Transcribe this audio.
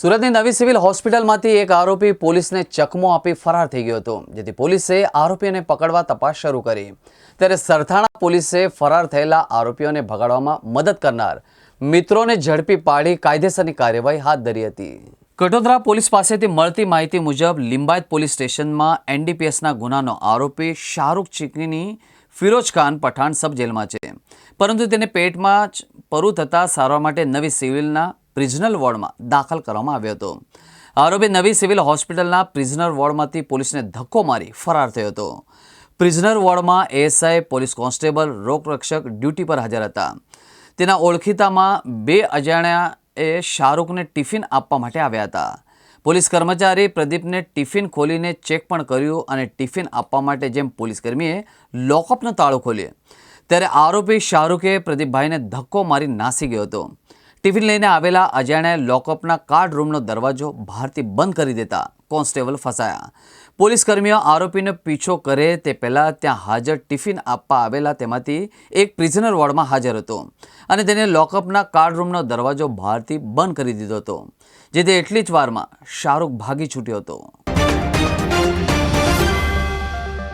સુરતની નવી સિવિલ હોસ્પિટલમાંથી એક આરોપી પોલીસને ચકમો આપી ફરાર થઈ ગયો હતો, જેથી પોલીસે આરોપીઓને પકડવા તપાસ શરૂ કરી. ત્યારે સરથાણા પોલીસે ફરાર થયેલા આરોપીઓને ભગાડવામાં મદદ કરનાર મિત્રોને ઝડપી પાડી કાયદેસરની કાર્યવાહી હાથ ધરી હતી. કટોદરા પોલીસ પાસેથી મળતી માહિતી મુજબ લિંબાયત પોલીસ સ્ટેશનમાં એનડીપીએસના ગુનાનો આરોપી શાહરૂખ ચીકની ફિરોજ ખાન પઠાણ સબ જેલમાં છે. પરંતુ તેને પેટમાં જ પરું થતાં સારવાર માટે નવી સિવિલના પ્રિઝનલ વોર્ડમાં દાખલ કરવામાં આવ્યો હતો. આરોપી નવી સિવિલ હોસ્પિટલના પ્રિઝનર વોર્ડમાંથી પોલીસને ધક્કો મારી ફરાર થયો હતો. પ્રિઝનર વોર્ડમાં એએસઆઈ, પોલીસ કોન્સ્ટેબલ, રોગરક્ષક ડ્યુટી પર હાજર હતા. તેના ઓળખીતામાં બે અજાણ્યાએ શાહરૂખને ટિફિન આપવા માટે આવ્યા હતા. પોલીસ કર્મચારી પ્રદીપને ટિફિન ખોલીને ચેક પણ કર્યું અને ટિફિન આપવા માટે જેમ પોલીસકર્મીએ લોકઅપનું તાળું ખોલ્યું. ત્યારે આરોપી શાહરૂખે પ્રદીપભાઈને ધક્કો મારી નાસી ગયો હતો. ટિફિન લઈને આવેલા અજાણ્યાએ લોકઅપના કાર્ડ રૂમનો દરવાજો બહારથી બંધ કરી દેતા કોન્સ્ટેબલ ફસાયા. પોલીસ કર્મીઓ આરોપીનો પીછો કરે તે પહેલાં ત્યાં હાજર ટિફિન આપવા આવેલા તેમાંથી એક પ્રિઝનર વોર્ડમાં હાજર હતો અને તેને લોકઅપના કાર્ડ રૂમનો દરવાજો બહારથી બંધ કરી દીધો હતો, જેથી એટલી જ વારમાં શાહરૂખ ભાગી છૂટ્યો હતો.